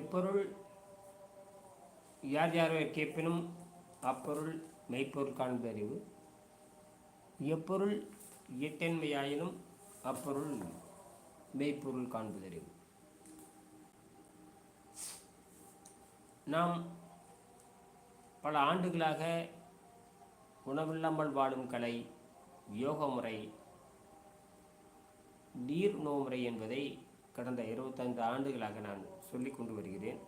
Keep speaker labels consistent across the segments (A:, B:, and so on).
A: எப்பொருள் யார் யாரை கேட்பினும் அப்பொருள் மெய்ப்பொருள் காண்பதறிவு எப்பொருள் இயற்கன்மையாயினும் அப்பொருள் மெய்ப்பொருள் காண்பதறிவு. நாம் பல ஆண்டுகளாக உணவில்லாமல் வாழும் கலை யோக முறை நீர் நோமுறை என்பதை கடந்த இருபத்தைந்து ஆண்டுகளாக நான் சொல்லிக் கொண்டு வருகிறேன்.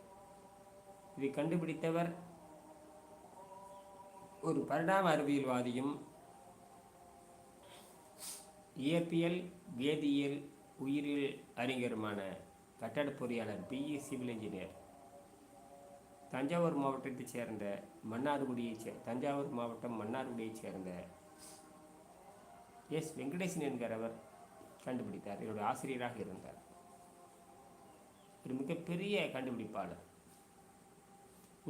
A: இதை கண்டுபிடித்தவர் ஒரு பரிணாம அறிவியல்வாதியும் இயற்பியல் வேதியியல் உயிரியல் அறிஞருமான கட்டட பொறியாளர் பிஇ சிவில் இன்ஜினியர் தஞ்சாவூர் மாவட்டத்தைச் சேர்ந்த மன்னார்குடியைச் சே தஞ்சாவூர் மாவட்டம் மன்னார்குடியைச் சேர்ந்த எஸ். வெங்கடேசன் என்கிறவர் கண்டுபிடித்தார். இவருடைய ஆசிரியராக இருந்தார். ஒரு மிகப்பெரிய கண்டுபிடிப்பாளர்.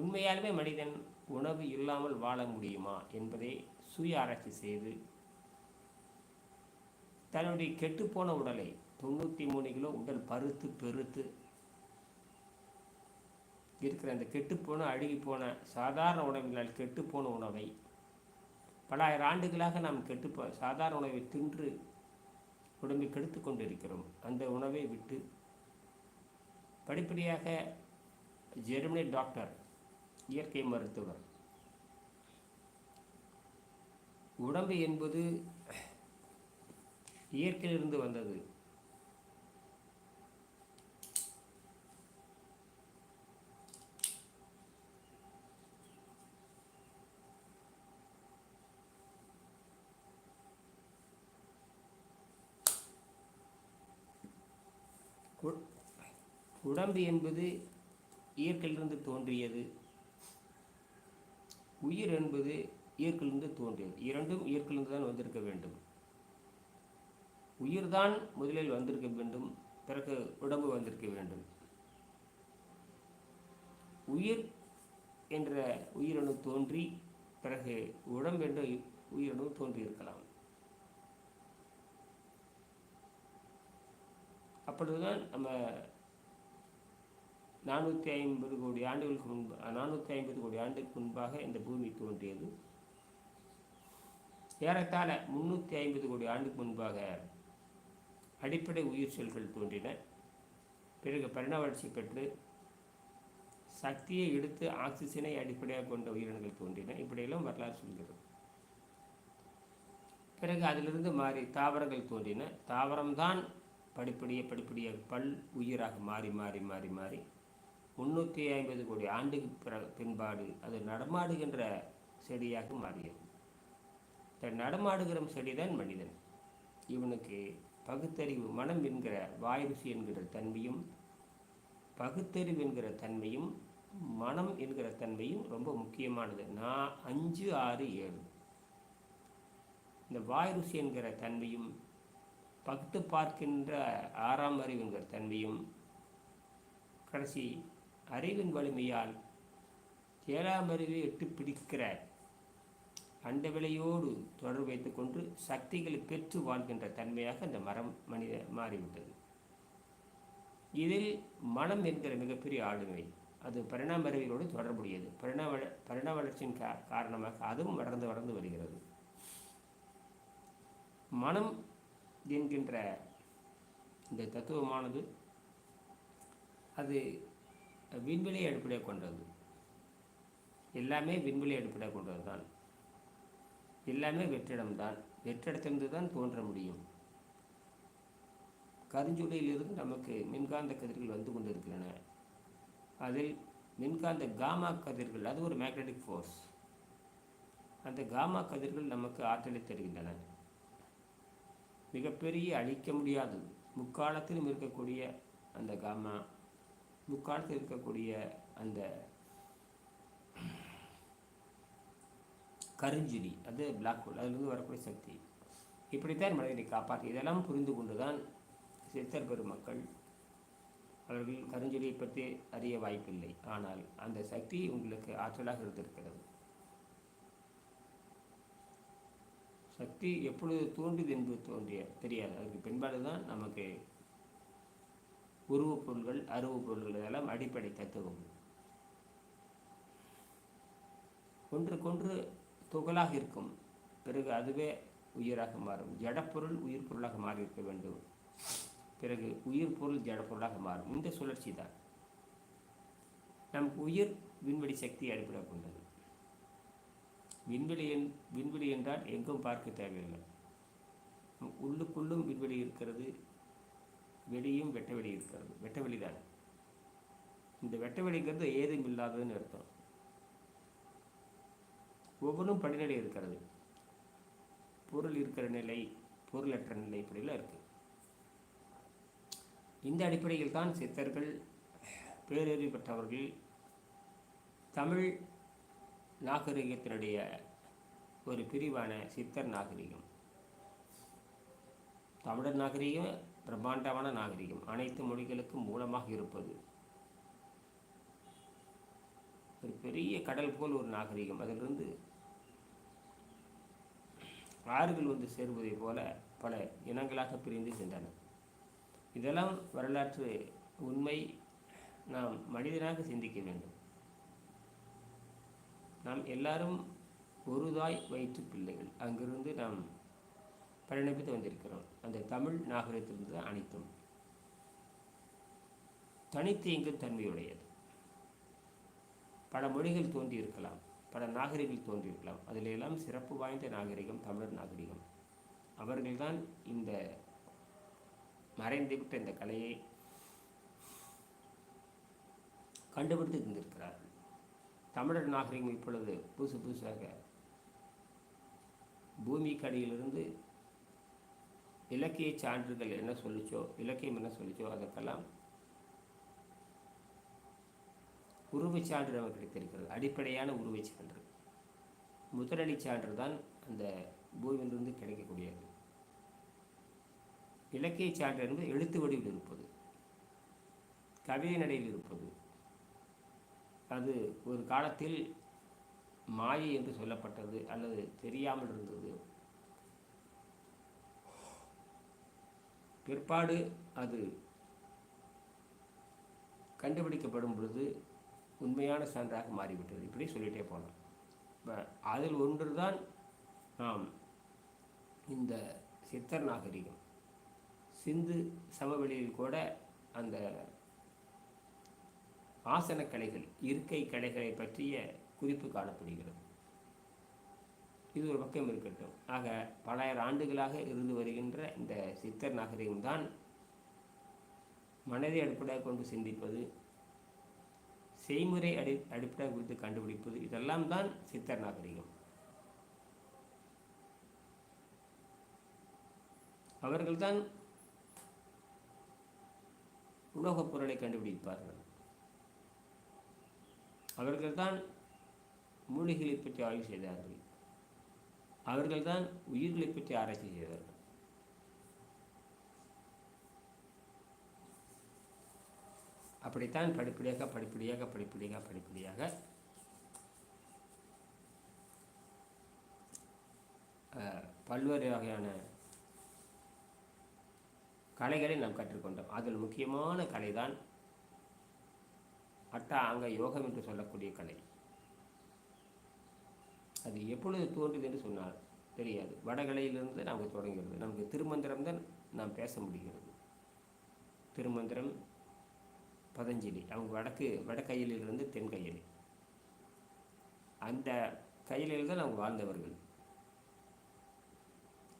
A: உண்மையாலுமே மனிதன் உணவு இல்லாமல் வாழ முடியுமா என்பதை சுய ஆராய்ச்சி செய்து தன்னுடைய கெட்டுப்போன உடலை தொண்ணூற்றி மூணு கிலோ உடல் பருத்து பெருத்து இருக்கிற அந்த கெட்டுப்போன அழுகிப்போன சாதாரண உணவினால் கெட்டுப்போன உணவை பலாயிரம் ஆண்டுகளாக நாம் கெட்டுப்போ சாதாரண உணவை தின்று உடம்பை கெடுத்து கொண்டிருக்கிறோம். அந்த உணவை விட்டு படிப்படியாக ஜெர்மனி டாக்டர் இயற்கை மருத்துவர். உடம்பு என்பது இயற்கையிலிருந்து வந்தது. உ- உடம்பு என்பது இயற்கையிலிருந்து தோன்றியது. உயிர் என்பது இயற்கையிலிருந்து தோன்றியது. இரண்டும் இயற்கையிலிருந்து தான் வந்திருக்க வேண்டும். உயிர்தான் முதலில் வந்திருக்க வேண்டும். பிறகு உடம்பு வந்திருக்க வேண்டும். உயிர் என்ற உயிரணு தோன்றி பிறகு உடம்பு என்ற உயிரணு தோன்றியிருக்கலாம் அப்பொழுதுதான் நம்ம நானூற்றி ஐம்பது கோடி ஆண்டுகளுக்கு முன்பு நானூற்றி ஐம்பது கோடி ஆண்டுக்கு முன்பாக இந்த பூமி தோன்றியது. ஏறத்தாழ முந்நூற்றி ஐம்பது கோடி ஆண்டுக்கு முன்பாக அடிப்படை உயிர் செல்கள் தோன்றின. பிறகு பரிணாம வளர்ச்சி பெற்று சக்தியை எடுத்து ஆக்சிஜனை அடிப்படையாக கொண்ட உயிரினங்கள் தோன்றின. இப்படியெல்லாம் வரலாறு சொல்கிறது. பிறகு அதிலிருந்து மாறி தாவரங்கள் தோன்றின. தாவரம்தான் படிப்படியே படிப்படியாக பல் உயிராக மாறி மாறி மாறி மாறி முந்நூற்றி ஐம்பது கோடி ஆண்டுக்கு பிற பின்பாடு அது நடமாடுகின்ற செடியாக மாறியது. இந்த நடமாடுகிற செடிதான் மனிதன். இவனுக்கு பகுத்தறிவு மனம் என்கிற வாயுசி என்கிற தன்மையும் பகுத்தறிவு என்கிற தன்மையும் மனம் என்கிற தன்மையும் ரொம்ப முக்கியமானது. நான் அஞ்சு ஆறு ஏழு. இந்த வாயுசி என்கிற தன்மையும் பகுத்து பார்க்கின்ற ஆறாம் அறிவு என்கிற தன்மையும் கடைசி அறிவின் வலிமையால் ஏழாம் அறிவை எட்டு பிடிக்கிற அண்ட விலையோடு தொடர்பு வைத்துக்கொண்டு சக்திகளை பெற்று வாழ்கின்ற தன்மையாக இந்த மரம் மனித மாறிவிட்டது. இதில் மனம் என்கிற மிகப்பெரிய ஆளுமை அது பரிணாம அறிவியலோடு தொடர்புடையது. பரிணாம பரிணாம வளர்ச்சியின் கா காரணமாக அதுவும் வளர்ந்து வளர்ந்து வருகிறது. மனம் என்கின்ற இந்த தத்துவமானது அது விண்வெளியை அடிப்படையாக கொண்டது. எல்லாமே விண்வெளி அடிப்படையாக கொண்டது தான் எல்லாமே வெற்றிடம்தான். வெற்றிடத்திலிருந்து தான் தோன்ற முடியும். கருஞ்சுடையிலிருந்து நமக்கு மின்காந்த கதிர்கள் வந்து கொண்டிருக்கின்றன. அதில் மின்காந்த காமா கதிர்கள் அது ஒரு மேக்னெட்டிக் ஃபோர்ஸ் அந்த காமா கதிர்கள் நமக்கு ஆற்றலை தருகின்றன. மிகப்பெரிய அழிக்க முடியாதது முக்காலத்திலும் இருக்கக்கூடிய அந்த காமா. முக்காலத்தில் இருக்கக்கூடிய அந்த கருஞ்சுழி அது பிளாக் ஹோல் அதிலிருந்து வரக்கூடிய சக்தி. இப்படித்தான் மனிதனை காப்பாற்றி இதெல்லாம் புரிந்து கொண்டு தான் சித்தர் பெருமக்கள் அவர்கள் கருஞ்சொலியை பற்றி அறிய வாய்ப்பில்லை. ஆனால் அந்த சக்தி உங்களுக்கு ஆற்றலாக இருந்திருக்கிறது. சக்தி எப்பொழுது தோன்றியது என்பது தோன்றிய தெரியாது. அதுக்கு பின்பாடு தான் நமக்கு உருவப் பொருள்கள் அருவப் பொருள்கள் இதெல்லாம் அடிப்படை தத்துவம். ஒன்றுக்கொன்று துகளாக இருக்கும். பிறகு அதுவே உயிராக மாறும். ஜடப்பொருள் உயிர் பொருளாக மாறியிருக்க வேண்டும். பிறகு உயிர் பொருள் ஜடப்பொருளாக மாறும். இந்த சுழற்சி தான். நமக்கு உயிர் விண்வெளி சக்தி அடிப்படை கொண்டது. விண்வெளி என் விண்வெளி என்றால் எங்கும் பார்க்க தேவையில்லை. உள்ளுக்குள்ளும் விண்வெளி இருக்கிறது. வெளியும் வெட்டவெளி இருக்கிறது. வெட்டவெளி தான். இந்த வெட்ட வெளிங்கிறது ஏதும் இல்லாததுன்னு அர்த்தம். ஒவ்வொன்றும் படிநிலை இருக்கிறது. பொருள் இருக்கிற நிலை பொருளற்ற நிலை இப்படிலாம் இருக்குது இந்த அடிப்படையில் தான் சித்தர்கள் பேரறிவு பெற்றவர்கள் தமிழ் நாகரிகத்தினுடைய ஒரு பிரிவான சித்தர் நாகரிகம். தமிழர் நாகரிகம் பிரம்மாண்டமான நாகரிகம் அனைத்து மொழிகளுக்கும் மூலமாக இருப்பது. ஒரு பெரிய கடல் போல் ஒரு நாகரிகம். அதிலிருந்து ஆறுகள் வந்து சேருவதை போல பல இனங்களாக பிரிந்து சென்றன. இதெல்லாம் வரலாற்று உண்மை நாம் மனிதனாக சிந்திக்க வேண்டும். நாம் எல்லாரும் ஒரு தாய் வயிற்று பிள்ளைகள். அங்கிருந்து நாம் பரிணமித்து வந்திருக்கிறோம். அந்த தமிழ் நாகரிகத்திலிருந்து அனைத்தும். தனித்து எங்கும் தன்மையுடையது. பல மொழிகள் தோன்றியிருக்கலாம் பல நாகரிகங்கள் தோன்றியிருக்கலாம் அதில் எல்லாம் சிறப்பு வாய்ந்த நாகரிகம் தமிழர் நாகரிகம். அவர்கள்தான் இந்த மறைந்துவிட்ட இந்த கலையை கண்டுபிடித்து இருந்திருக்கிறார்கள் தமிழர் நாகரிகம் இப்பொழுது புதுசு புதுசாக பூமிக்கு அடியிலிருந்து இலக்கிய சான்றுகள் என்ன சொல்லிச்சோ இலக்கியம் என்ன சொல்லிச்சோ அதற்கெல்லாம் உருவச் சான்று நமக்கு கிடைத்திருக்கிறது. அடிப்படையான உருவச் சான்று. முதலடி சான்று தான் அந்த பூமியிலிருந்து கிடைக்கக்கூடியது. இலக்கிய சான்று என்பது எழுத்து வடிவில் இருப்பது. கவிதை நடையில் இருப்பது. அது ஒரு காலத்தில் மாயை என்று சொல்லப்பட்டது அல்லது தெரியாமல் இருந்தது. பிற்பாடு அது கண்டுபிடிக்கப்படும் பொழுது உண்மையான சான்றாக மாறிவிட்டது. இப்படி சொல்லிகிட்டே போகலாம் இப்போ அதில் ஒன்று தான் நாம் இந்த சித்தர் நாகரிகம். சிந்து சமவெளியில் கூட அந்த ஆசன கலைகள் இருக்கை கலைகளை பற்றிய குறிப்பு காணப்படுகிறது. இது ஒரு பக்கம் இருக்கட்டும். ஆக பலாயிரம் ஆண்டுகளாக இருந்து வருகின்ற இந்த சித்தர் நாகரிகம்தான் மனதை அடிப்படையாக கொண்டு சிந்திப்பது செய்முறை அடி அடிப்படையாக குறித்து கண்டுபிடிப்பது இதெல்லாம் தான் சித்தர் நாகரிகம். அவர்கள்தான் உலோகப் பொருளை கண்டுபிடிப்பார்கள். அவர்கள்தான் மூலிகளை பற்றி ஆய்வு செய்தார்கள். அவர்கள்தான் உயிர்களை பற்றி ஆராய்ச்சி செய்தார்கள் அப்படித்தான் படிப்படியாக படிப்படியாக படிப்படியாக படிப்படியாக பல்வேறு வகையான கலைகளை நாம் கற்றுக்கொண்டோம். அதில் முக்கியமான கலை தான் அட்டா அங்க யோகம் என்று சொல்லக்கூடிய கலை. அது எப்பொழுது தோன்றுது என்று சொன்னால் தெரியாது. வடகலையிலிருந்து நமக்கு தொடங்குகிறது. நமக்கு திருமந்திரம் தான் நாம் பேச முடிகிறது. திருமந்திரம் பதஞ்சலி. அவங்க வடக்கு வடக்கையிலிருந்து தென்கையலி அந்த கையிலில் தான் அவங்க வாழ்ந்தவர்கள்.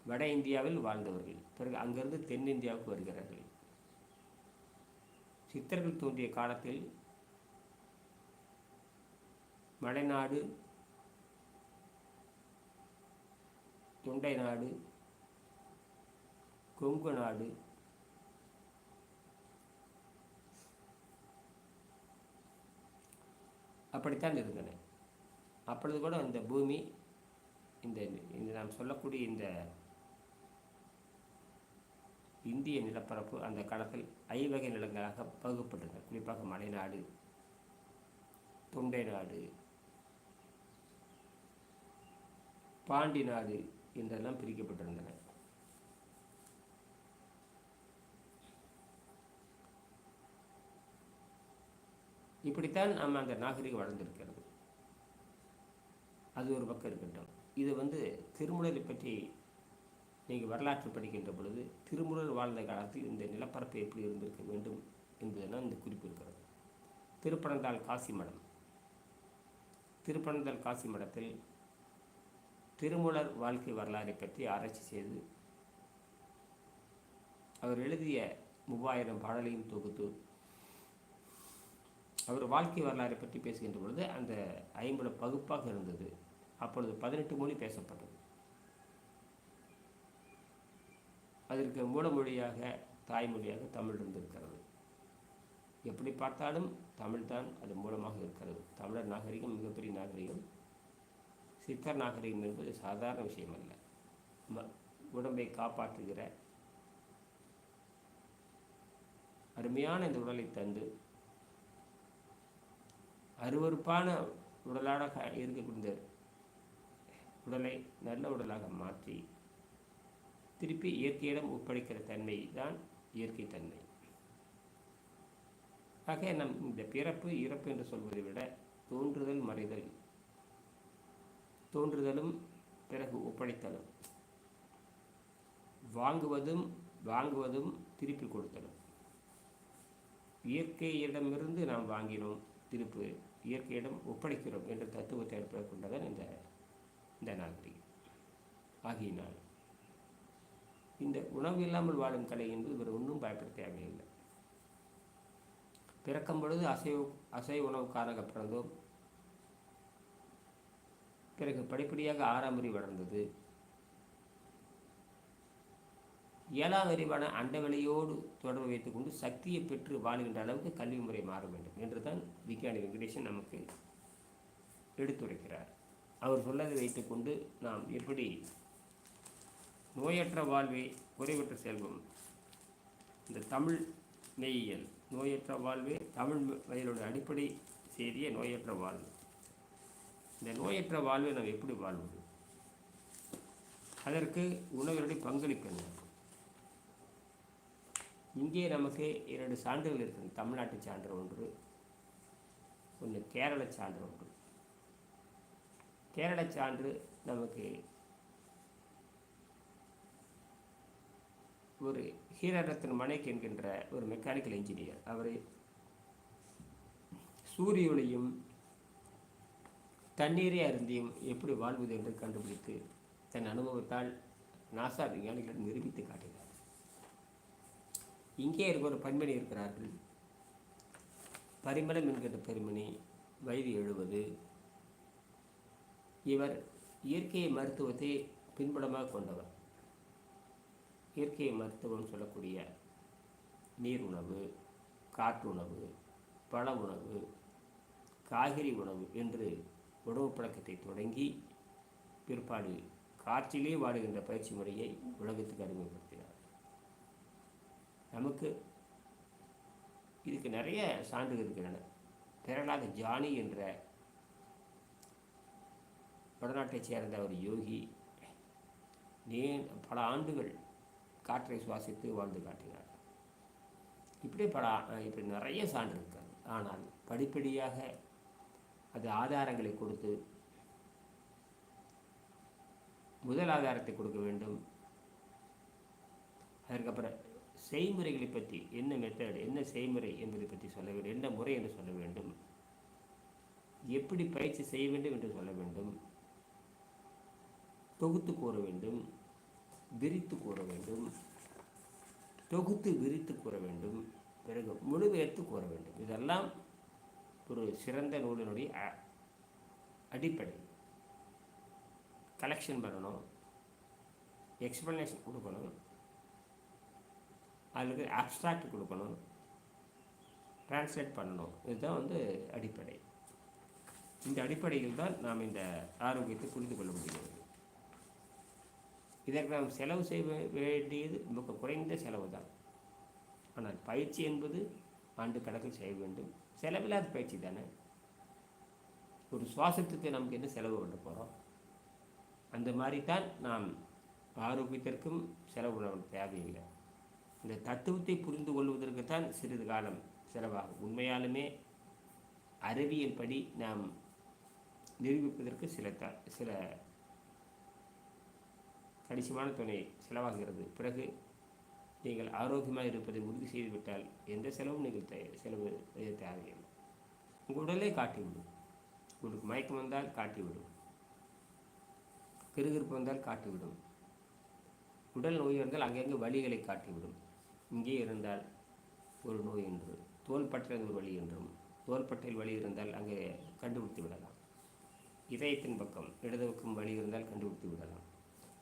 A: வட இந்தியாவில் வாழ்ந்தவர்கள். பிறகு அங்கிருந்து தென்னிந்தியாவுக்கு வருகிறார்கள். சித்தர்கள் தோன்றிய காலத்தில் மலைநாடு தொண்டை நாடு கொங்கு நாடு அப்படித்தான் இருந்தன. அப்பொழுது கூட இந்த பூமி இந்த இந்த நாம் சொல்லக்கூடிய இந்த இந்திய நிலப்பரப்பு அந்த காலத்தில் ஐவகை நிலங்களாக பகுக்கப்பட்டிருந்தன குறிப்பாக மலைநாடு தொண்டை நாடு பாண்டி நாடு என்றெல்லாம் பிரிக்கப்பட்டிருந்தன. இப்படித்தான் நம்ம அந்த நாகரிகம் வளர்ந்திருக்கிறது. அது ஒரு பக்கம் இருக்கட்டும். இது வந்து திருமுறலை பற்றி நீங்கள் வரலாற்று படிக்கின்ற பொழுது திருமுறல் வாழ்ந்த காலத்தில் இந்த நிலப்பரப்பு எப்படி இருந்திருக்க வேண்டும் என்பதெல்லாம் இந்த குறிப்பு இருக்கிறது. திருப்பனந்தாள் காசி மடம். திருப்பனந்தாள் காசி மடத்தில் திருமூலர் வாழ்க்கை வரலாறை பற்றி ஆராய்ச்சி செய்து அவர் எழுதிய மூவாயிரம் பாடலையும் தொகுத்து அவர் வாழ்க்கை வரலாறை பற்றி பேசுகின்ற பொழுது அந்த ஐம்பது பகுப்பாக இருந்தது. அப்பொழுது பதினெட்டு மொழி பேசப்பட்டது. அதற்கு மூலமொழியாக தாய்மொழியாக தமிழ் இருந்திருக்கிறது. எப்படி பார்த்தாலும் தமிழ்தான் அது மூலமாக இருக்கிறது. தமிழர் நாகரிகம் மிகப்பெரிய நாகரிகம். சித்தர் நாகரிகம் என்பது சாதாரண விஷயம் அல்ல ம உடம்பை காப்பாற்றுகிற அருமையான இந்த உடலை தந்து அருவறுப்பான உடலாக இருக்கக்கூடிய உடலை நல்ல உடலாக மாற்றி திருப்பி இயற்கையிடம் ஒப்படைக்கிற தன்மை தான் இயற்கை தன்மை. ஆக நம் இந்த பிறப்பு இறப்பு என்று சொல்வதை விட தோன்றுதல் மறைதல் தோன்றுதலும் பிறகு ஒப்படைத்தலும். வாங்குவதும் வாங்குவதும் திருப்பி கொடுத்தலும். இயற்கையிடமிருந்து நாம் வாங்கினோம் திருப்பு இயற்கையிடம் ஒப்படைக்கிறோம் என்ற தத்துவத்தை அடிப்படை கொண்டதான் இந்த இந்த நாகரிகம் ஆகியினால் இந்த உணவு இல்லாமல் வாழும் கலை என்பது இவர் ஒன்றும் பயப்பட தேவையில்லை. பிறக்கும் பொழுது அசைவ அசைவ உணவுக்காரங்க பிறந்தோம் பிறகு படிப்படியாக ஆறாம் அறிவு வளர்ந்தது. ஏழாம் அறிவான அண்டவெளியோடு தொடர்பு வைத்துக்கொண்டு சக்தியை பெற்று வாழ்கின்ற அளவுக்கு கல்வி முறை மாற வேண்டும் என்று தான் விஞ்ஞானி வெங்கடேசன் நமக்கு எடுத்துரைக்கிறார். அவர் சொல்லதை வைத்துக்கொண்டு நாம் எப்படி நோயற்ற வாழ்வே குறைவற்ற செல்வம். இந்த தமிழ் மெய்யியல் நோயற்ற வாழ்வே தமிழ் வயலுடைய அடிப்படை செய்திய நோயற்ற வாழ்வு. இந்த நோயற்ற வாழ்வை நாம் எப்படி வாழ்வது? அதற்கு உணவினுடைய பங்களிப்பு என்ன? இங்கே நமக்கு இரண்டு சான்றுகள் இருக்குது தமிழ்நாட்டு சான்று ஒன்று ஒன்று கேரள சான்று ஒன்று. கேரள சான்று நமக்கு ஒரு ஹீரரத்ன மனைக்கு என்கின்ற ஒரு மெக்கானிக்கல் இன்ஜினியர் அவர் சூரிய ஒளியும் தண்ணீரை அருந்தியும் எப்படி வாழ்வது என்று கண்டுபிடித்து தன் அனுபவத்தால் நாசா விஞ்ஞானிகளிடம் நிரூபித்து காட்டினார் இங்கே இருக்க ஒரு இருக்கிறார்கள். பரிமளம் என்கின்ற பெருமணி வயது எழுபது. இவர் இயற்கை மருத்துவத்தை பின்புலமாக கொண்டவர். இயற்கை மருத்துவம் சொல்லக்கூடிய நீர் உணவு காற்று உணவு பழ உணவு காய்கறி உணவு என்று உணவு பழக்கத்தை தொடங்கி பிற்பாடு காற்றிலே வாடுகின்ற பயிற்சி முறையை உலகத்துக்கு அறிமுகப்படுத்தினார். நமக்கு இதுக்கு நிறைய சான்றுகள் இருக்கின்றன. பிரகலாத ஜானி என்ற வடநாட்டைச் சேர்ந்த ஒரு யோகி நே பல ஆண்டுகள் காற்றை சுவாசித்து வாழ்ந்து காட்டினார். இப்படி பல இப்படி நிறைய சான்று இருக்காது. ஆனால் படிப்படியாக அது ஆதாரங்களை கொடுத்து முதல் ஆதாரத்தை கொடுக்க வேண்டும். அதற்கப்புறம் செய்முறைகளை பற்றி என்ன மெத்தட் என்ன செய்முறை என்பதை பற்றி சொல்ல வேண்டும் என்ன முறை என்று சொல்ல வேண்டும். எப்படி பயிற்சி செய்ய வேண்டும் என்று சொல்ல வேண்டும். தொகுத்து கூற வேண்டும் விரித்து கூற வேண்டும் தொகுத்து விரித்து கூற வேண்டும் பிறகு மொழிபெயர்த்து கூற வேண்டும். இதெல்லாம் ஒரு சிறந்த நூலினுடைய அடிப்படை. கலெக்ஷன் பண்ணணும். எக்ஸ்ப்ளனேஷன் கொடுக்கணும். அதுக்கு ஆப்ஸ்ட்ராக்ட் கொடுக்கணும். ட்ரான்ஸ்லேட் பண்ணணும். இதுதான் வந்து அடிப்படை. இந்த அடிப்படையில் தான் நாம் இந்த ஆரோக்கியத்தை புரிந்து கொள்ள முடிகிறது. இதற்கு நாம் செலவு செய்ய வேண்டியது மிக குறைந்த செலவு தான் ஆனால் பயிற்சி என்பது ஆண்டு கணக்கில் செய்ய வேண்டும். செலவில்லாத பயிற்சி தானே? ஒரு சுவாசத்துக்கு நமக்கு என்ன செலவு பண்ண போகிறோம் அந்த மாதிரி தான் நாம் ஆரோக்கியத்திற்கும் செலவு பண்ண தேவையில்லை. இந்த தத்துவத்தை புரிந்து கொள்வதற்கு தான் சிறிது காலம் செலவாகும். உண்மையாலுமே அறிவியல் படி நாம் நிரூபிப்பதற்கு சில த சில கணிசமான துணை செலவாகிறது. பிறகு நீங்கள் ஆரோக்கியமாக இருப்பதை உறுதி செய்துவிட்டால் எந்த செலவும் நீங்கள் தய செலவு தேவையில்லை. உங்கள் உடலே காட்டிவிடும் உங்களுக்கு மயக்கம் வந்தால் காட்டிவிடும் கிருகிருப்பு வந்தால் காட்டிவிடும் உடல் நோய் இருந்தால் அங்கங்கே வலிகளை காட்டிவிடும் இங்கே இருந்தால் ஒரு நோய் என்று தோள்பட்டையில் ஒரு வலி என்றும் தோல்பட்டையில் வலி இருந்தால் அங்கே கண்டுபிடித்து விடலாம். இதயத்தின் பக்கம் இடது பக்கம் வலி இருந்தால் கண்டுபிடித்து விடலாம்.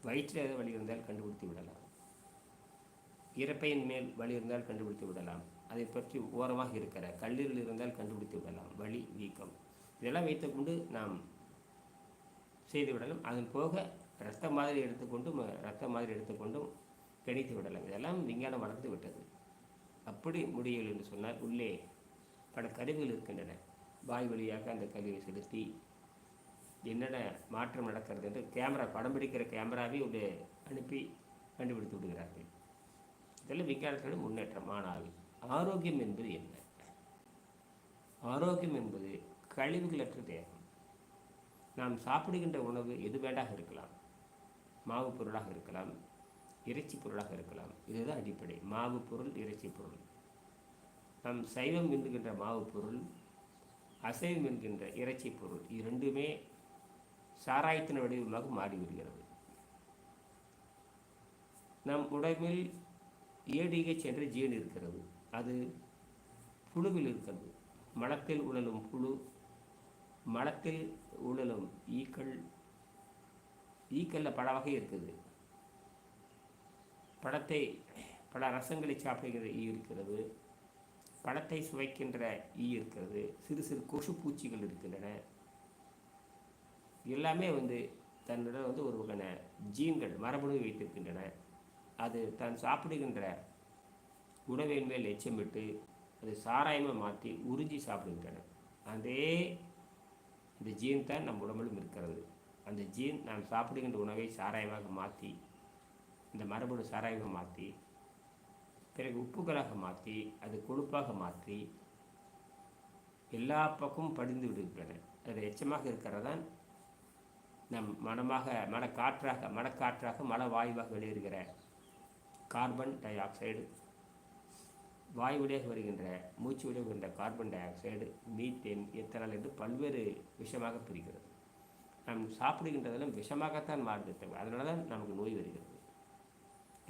A: வயிற்றில் ஏதோ வழி இருந்தால் கண்டுபிடித்து விடலாம். இறப்பையின் மேல் வலி இருந்தால் கண்டுபிடித்து விடலாம். அதை பற்றி ஓரமாக இருக்கிற கல்லீரல் இருந்தால் கண்டுபிடித்து விடலாம். வலி வீக்கம். இதெல்லாம் வைத்துக்கொண்டு நாம் செய்து விடலாம். அதன் போக ரத்த மாதிரி எடுத்துக்கொண்டும் ரத்த மாதிரி எடுத்துக்கொண்டும் கணித்து விடலாம். இதெல்லாம் விஞ்ஞானம் வளர்ந்து விட்டது. அப்படி முடியவில்லை என்று சொன்னால் உள்ளே பல கருவிகள் இருக்கின்றன. வாய் வழியாக அந்த கருவியை செலுத்தி என்னென்ன மாற்றம் நடக்கிறது என்று கேமரா படம் பிடிக்கிற கேமராவை உள்ளே அனுப்பி கண்டுபிடித்து விடுகிறார்கள். இதெல்லாம் விஞ்ஞானத்தில் முன்னேற்றம் ஆனால் ஆரோக்கியம் என்பது என்ன? ஆரோக்கியம் என்பது கழிவுகளற்ற தேகம். நாம் சாப்பிடுகின்ற உணவு எது வேண்டாக இருக்கலாம்? மாவு பொருளாக இருக்கலாம் இறைச்சி பொருளாக இருக்கலாம். இதுதான் அடிப்படை. மாவு பொருள் இறைச்சி பொருள். நாம் சைவம் என்கின்ற மாவு பொருள் அசைவம் என்கின்ற இறைச்சி பொருள். இரண்டுமே சாராயத்தின் வடிவமாக மாறிவிடுகிறது நம் உடம்பில் ஏடிஹெச் என்ற ஜீன் இருக்கிறது. அது புழுவில் இருக்கிறது. மலத்தில் உழலும் புழு மலத்தில் உழலும் ஈக்கள் ஈக்களில் பல வகை இருக்குது. பழத்தை பல ரசங்களை சாப்பிடுகிற ஈ இருக்கிறது. பழத்தை சுவைக்கின்ற ஈ இருக்கிறது. சிறு சிறு கொசு பூச்சிகள் இருக்கின்றன. எல்லாமே வந்து தன்னிடம் வந்து ஒரு வகையான ஜீன்கள் மரபணு வைத்திருக்கின்றன. அது தான் சாப்பிடுகின்ற உணவின் மேல் எச்சமிட்டு அது சாராயமாக மாற்றி உறிஞ்சி சாப்பிடுகின்றன. அதே இந்த ஜீன் தான் நம் உடம்பிலும் இருக்கிறது. அந்த ஜீன் நாம் சாப்பிடுகின்ற உணவை சாராயமாக மாற்றி இந்த மரபணு சாராயமாக மாற்றி பிறகு உப்புகளாக மாற்றி அது கொழுப்பாக மாற்றி எல்லா பக்கமும் படிந்து விடுகின்றன. அது எச்சமாக இருக்கிறதான் நம் மனமாக மனக்காற்றாக மனக்காற்றாக மன வாயுவாக வெளியேறுகிற கார்பன் டை ஆக்சைடு வாயு வருகின்ற மூச்சு வழியாக வருகின்ற carbon di oxide methane ethanol என்று பல்வேறு விஷமாக பிரிக்கிறது. நாம் சாப்பிடுகின்றதெல்லாம் விஷமாகத்தான் மாறுது தவிர அதனால தான் நமக்கு நோய் வருகிறது.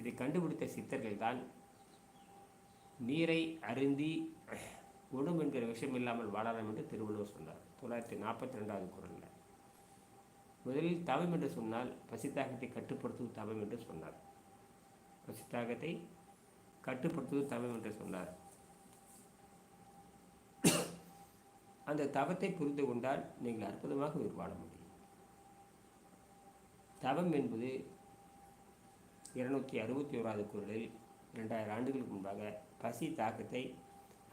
A: இதை கண்டுபிடித்த சித்தர்கள் தான் நீரை அருந்தி உணவு என்கிற விஷயம் இல்லாமல் வாழலாம் என்று திருவள்ளுவர் சொன்னார். தொள்ளாயிரத்தி நாற்பத்தி ரெண்டாவது குரலில். முதலில் தவம் என்று சொன்னால் பசித்தாகத்தை கட்டுப்படுத்துவது தவம் என்று சொன்னார். பசித்தாகத்தை கட்டுப்படுத்துவது தவம் என்று சொன்னார். அந்த தவத்தை புரிந்து கொண்டால் நீங்கள் அற்புதமாக உயிர் வாழ முடியும். தவம் என்பது இருநூற்றி அறுபத்தி ஓராவது குரலில் ரெண்டாயிரம் ஆண்டுகளுக்கு முன்பாக பசி தாக்கத்தை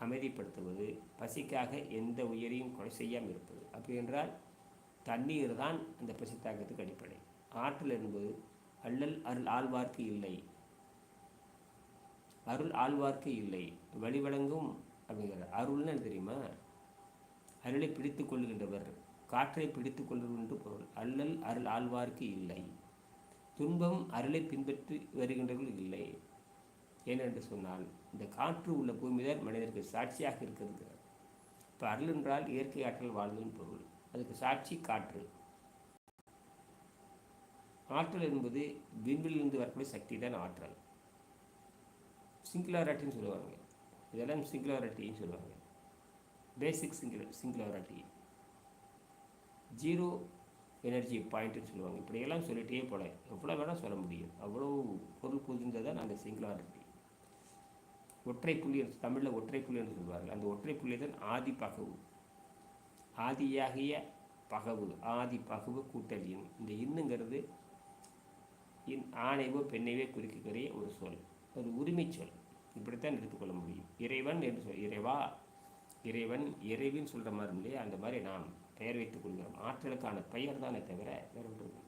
A: அமைதிப்படுத்துவது பசிக்காக எந்த உயிரையும் கொலை செய்யாமல் இருப்பது. அப்படி என்றால் தண்ணீர் தான் அந்த பசி தாக்கத்துக்கு அடிப்படை. ஆற்றல் என்பது அள்ளல் அருள் ஆழ்வார்க்கு இல்லை. அருள் ஆழ்வார்க்கு இல்லை. வழிவழங்கும் அப்படிங்கிற அருள்னு எனக்கு தெரியுமா? அருளை பிடித்து கொள்கின்றவர் காற்றை பிடித்து கொள்ளுகின்ற பொருள். அல்லல் அருள் ஆழ்வார்க்கு இல்லை. துன்பம் அருளை பின்பற்றி வருகின்றவர்கள் இல்லை. ஏனென்று சொன்னால் இந்த காற்று உள்ள பூமிதான் மனிதருக்கு சாட்சியாக இருக்கிறது. இப்போ அருள் என்றால் இயற்கை ஆற்றல் வாழ்தலின் பொருள். அதுக்கு சாட்சி காற்று. ஆற்றல் என்பது விண்வெளியிலிருந்து வரக்கூடிய சக்தி தான் ஆற்றல். சிங்குலாரிட்டின்னு சொல்லுவாங்க. இதெல்லாம் சிங்குலாரிட்டின்னு சொல்லுவாங்க. பேசிக் சிங்குல சிங்குலாரிட்டி ஜீரோ எனர்ஜி பாயிண்ட்டுன்னு சொல்லுவாங்க. இப்படியெல்லாம் சொல்லிட்டே போல எவ்வளோ வேணால் சொல்ல முடியும். அவ்வளோ பொருள் புரிந்ததான் அந்த சிங்குலாரிட்டி ஒற்றை புள்ளி தமிழில் ஒற்றை புள்ளின்னு சொல்லுவார்கள். அந்த ஒற்றை புள்ளி தான் ஆதி பகவு. ஆதியாகிய பகவு ஆதி பகவு கூட்டல் இன் இந்த இன்னுங்கிறது இன் ஆணைவோ பெண்ணைவோ குறிக்கக்கூடிய ஒரு சொல். ஒரு உரிமை சொல். இப்படித்தான் எடுத்துக்கொள்ள முடியும். இறைவன் என்று சொல் இறைவா இறைவன் இறைவின்னு சொல்கிற மாதிரி இல்லையா அந்த மாதிரி நாம் பெயர் வைத்துக் கொள்கிறோம். ஆற்றலுக்கான பெயர் தானே தவிர வேறு ஒன்றும்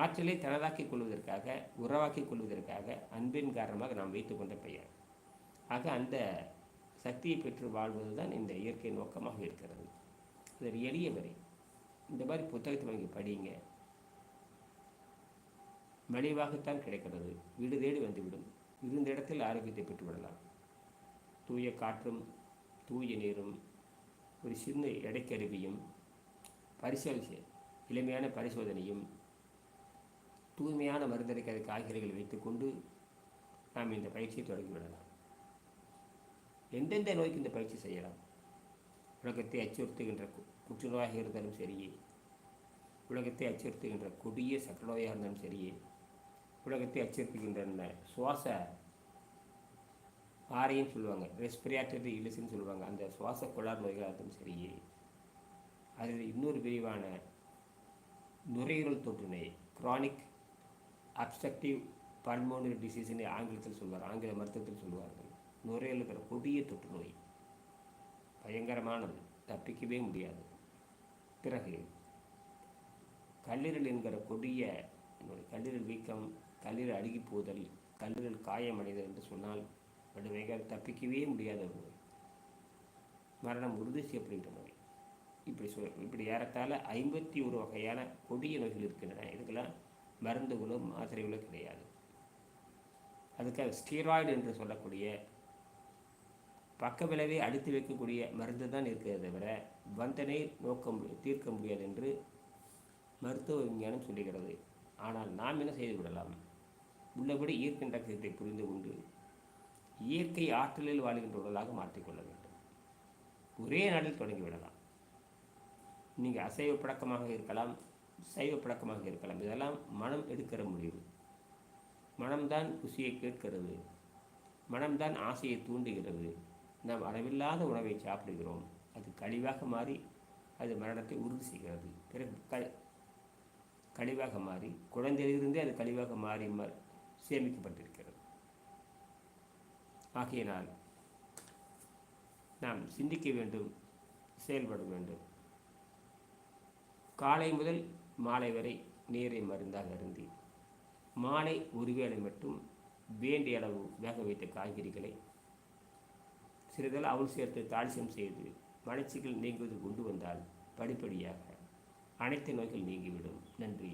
A: ஆற்றலை தனதாக்கிக் கொள்வதற்காக உறவாக்கிக் கொள்வதற்காக அன்பின் காரணமாக நாம் வைத்துக்கொண்ட பெயர். ஆக அந்த சக்தியை பெற்று வாழ்வது தான் இந்த இயற்கை நோக்கமாக இருக்கிறது. அது எளிய வரை இந்த மாதிரி புத்தகத்தை வாங்கி படிங்க. மலிவாகத்தான் கிடைக்கிறது. வீடு தேடி வந்துவிடும். இருந்த இடத்தில் ஆரோக்கியத்தை பெற்றுவிடலாம். தூய காற்றும் தூய நீரும் ஒரு சின்ன எடைக்கருவியும் பரிசோதி எளிமையான பரிசோதனையும் தூய்மையான மருந்தடைக்காத காய்கறிகள் வைத்துக்கொண்டு நாம் இந்த பயிற்சியை தொடங்கிவிடலாம் எந்தெந்த நோய்க்கு இந்த பயிற்சி செய்யலாம்? உலகத்தை அச்சுறுத்துகின்ற புற்றுநோயாக இருந்தாலும் சரியே. உலகத்தை அச்சுறுத்துகின்ற கொடிய சக்கர நோயாக இருந்தாலும் சரியே. உலகத்தை அச்சுறுத்துகின்றன. சுவாச ஆரையும் சொல்லுவாங்க. ரெஸ்பிரேட்டரி இலிசுன்னு சொல்லுவாங்க. அந்த சுவாச குழார் நோய்களாக சரி. அதில் இன்னொரு விரிவான நுரையீரல் தொற்று நோய் chronic அப்ஸ்ட்ரக்டிவ் பல்மோனரி டிசீஸ்னு ஆங்கிலத்தில் சொல்வார். ஆங்கில மருத்துவத்தில் சொல்லுவார்கள் நுரையீரல் இருக்கிற கொடிய தொற்றுநோய் பயங்கரமானது. தப்பிக்கவே முடியாது. பிறகு கல்லீரல் என்கிற கொடிய கல்லீரல் வீக்கம் கல்லீரல் அழுகி போதல் கல்லீரல் காயமடைதல் என்று சொன்னால் அது தப்பிக்கவே முடியாத ஒரு நோய் மரணம் உறுதி செய்யப்படுகின்ற நோய் இப்படி சொல் இப்படி ஏறத்தாழ ஐம்பத்தி ஒரு வகையான கொடிய நோய்கள் இருக்கின்றன. இதுக்கெல்லாம் மருந்துகளோ மாத்திரைகளோ கிடையாது. அதுக்காக ஸ்டீராய்டு என்று சொல்லக்கூடிய பக்க விளைவை அடித்து வைக்கக்கூடிய மருந்து தான் இருக்கிறத தவிர வந்தனை நோக்க தீர்க்க முடியாது என்று மருத்துவ விஞ்ஞானம் சொல்லுகிறது. ஆனால் நாம் என்ன செய்து விடலாம்? உள்ளபடி இயற்கின்ற கருத்தை புரிந்து கொண்டு இயற்கை ஆற்றலில் வாழ்கின்ற உடலாக மாற்றிக்கொள்ள வேண்டும். ஒரே நாளில் தொடங்கிவிடலாம் நீங்கள் அசைவ பழக்கமாக இருக்கலாம் சைவ பழக்கமாக இருக்கலாம். இதெல்லாம் மனம் எடுக்கிற முடிவு. மனம்தான் ருசியை கேட்கிறது. மனம்தான் ஆசையை தூண்டுகிறது. நாம் அளவில்லாத உணவை சாப்பிடுகிறோம். அது கழிவாக மாறி அது மரணத்தை உறுதி செய்கிறது. பிறகு க கழிவாக மாறி குழந்தையிலிருந்தே அது கழிவாக மாறி சேமிக்கப்பட்டிருக்கிறது. ஆகையினால் நாம் சிந்திக்க வேண்டும் செயல்பட வேண்டும். காலை முதல் மாலை வரை நீரை மருந்தாக அருந்தி மாலை ஒருவேளை மட்டும் வேண்டிய அளவு வேக வைத்த காய்கறிகளை சிறிதளவு அவள் சேர்த்து தாளிசம் செய்து மலர்ச்சிகள் நீங்குவது கொண்டு வந்தால் படிப்படியாக அனைத்து நோய்கள் நீங்கிவிடும். நன்றி.